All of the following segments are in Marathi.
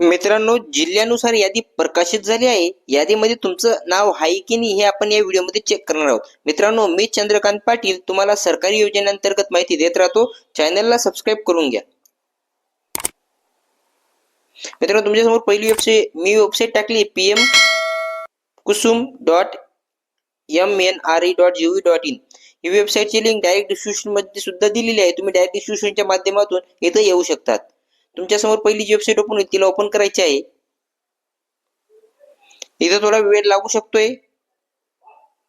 मित्रांनो जिल्ह्यानुसार यादी प्रकाशित झाली आहे. यादीमध्ये तुमचं नाव आहे की नाही हे आपण या व्हिडिओमध्ये चेक करणार आहोत. मित्रांनो मी चंद्रकांत पाटील तुम्हाला सरकारी योजनेअंतर्गत माहिती देत राहतो. चॅनलला सबस्क्राईब करून घ्या. मित्रांनो तुमच्यासमोर पहिली वेबसाईट मी वेबसाईट टाकली P M Kusum dot M N R E dot GV dot in ही वेबसाईटची लिंक डायरेक्ट डिस्क्रिप्शनमध्ये सुद्धा दिलेली आहे. तुम्ही डायरेक्ट डिस्क्रिप्शनच्या माध्यमातून इथं येऊ शकतात. तुमच्यासमोर पहिली जी वेबसाईट ओपन होईल तिला ओपन करायची आहे. इथं थोडा वेळ लागू शकतोय.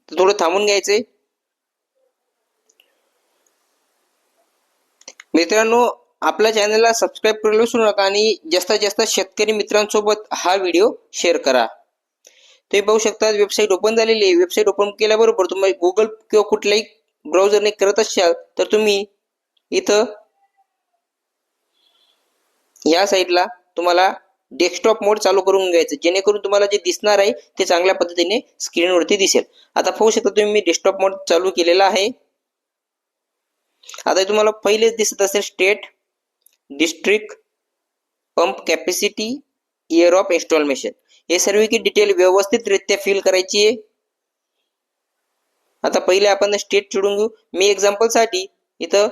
थोडं थांबून घ्यायचंय. मित्रांनो आपल्या चॅनलला सबस्क्राईब करायला विसरू नका आणि जास्तीत जास्त शेतकरी मित्रांसोबत हा व्हिडिओ शेअर करा. तुम्ही पाहू शकता वेबसाईट ओपन झालेली आहे. वेबसाईट ओपन केल्याबरोबर तुम्ही गुगल किंवा कुठल्याही ब्राउझरने करत असाल तर तुम्ही इथं या साईडला तुम्हाला डेस्कटॉप मोड चालू करून घ्यायचं. जेणेकरून तुम्हाला जे दिसणार आहे ते चांगल्या पद्धतीने स्क्रीनवरती दिसेल. आता पाहू शकता तुम्ही मी डेस्कटॉप मोड चालू केलेला आहे. आता तुम्हाला पहिलेच दिसत असेल state district pump capacity year of installation हे सर्व की डिटेल व्यवस्थितरित्या फिल करायची आहे. आता पहिले आपण स्टेट चिडून घेऊ. मी एक्झाम्पलसाठी इथं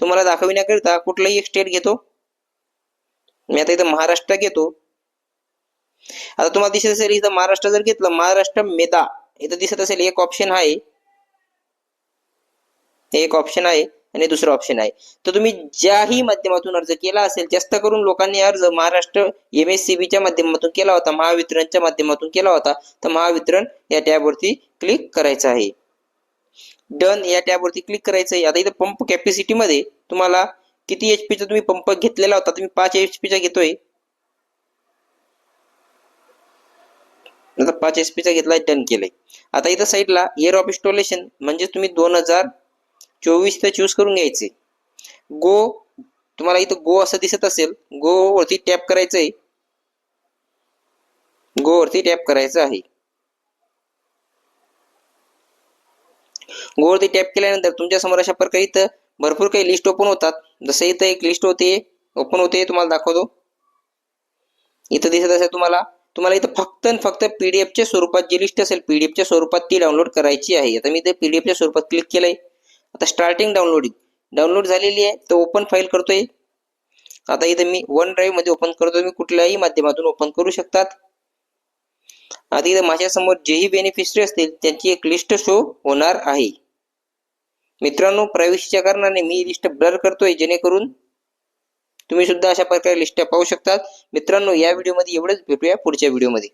तुम्हाला दाखविण्याकरिता कुठलाही एक स्टेट घेतो. मी आता इथं महाराष्ट्र घेतो. आता तुम्हाला दिसत असेल इथं महाराष्ट्र जर घेतलं महाराष्ट्र मेधा. इथं दिसत असेल एक ऑप्शन आहे. एक ऑप्शन आहे आणि दुसरं ऑप्शन आहे. तर तुम्ही ज्याही माध्यमातून अर्ज केला असेल जास्त करून लोकांनी अर्ज महाराष्ट्र एम एस सी बीच्या माध्यमातून केला होता महावितरणच्या माध्यमातून केला होता. तर महावितरण या टॅबवरती क्लिक करायचं आहे. डन या टॅबवरती क्लिक करायचं आहे. आता इथं पंप कॅपॅसिटीमध्ये तुम्हाला किती एच पीचा तुम्ही पंप घेतलेला होता तुम्ही पाच एच पीचा घेतोय? आता पाच एच पीचा घेतलाय डन केलंय. आता इथं साईडला इयर ऑफ इन्स्टॉलेशन म्हणजे तुम्ही दोन हजार चोवीस ते चूज करून घ्यायचे. गो तुम्हाला इथं गो असं दिसत असेल गो वरती टॅप करायचंय. गो वरती टॅप करायचं आहे. गो वरती टॅप केल्यानंतर तुमच्यासमोर अशा प्रकारे इथं भरपूर काही लिस्ट ओपन होतात. जसं इथं एक लिस्ट होते ओपन होते तुम्हाला दाखवतो. इथं दिसत असेल तुम्हाला. तुम्हाला इथं फक्त आणि फक्त पीडीएफच्या स्वरूपात जी लिस्ट असेल पीडीएफच्या स्वरूपात ती डाउनलोड करायची आहे. आता मी ते पीडीएफच्या स्वरूपात क्लिक केलंय. आता स्टार्टिंग डाउनलोडिंग डाउनलोड झालेली आहे तर ओपन फाईल करतोय. आता इथे मी वन ड्राईव्हमध्ये ओपन करतो तुम्ही कुठल्याही माध्यमातून ओपन करू शकतात. आता इथे माझ्यासमोर जेही बेनिफिशरी असतील त्यांची एक लिस्ट शो होणार आहे. मित्रांनो प्रायव्हसीच्या कारणाने मी लिस्ट ब्लर करतोय जेणेकरून तुम्ही सुद्धा अशा प्रकारे लिस्ट पाहू शकतात. मित्रांनो या व्हिडिओमध्ये एवढंच. भेटूया पुढच्या व्हिडिओमध्ये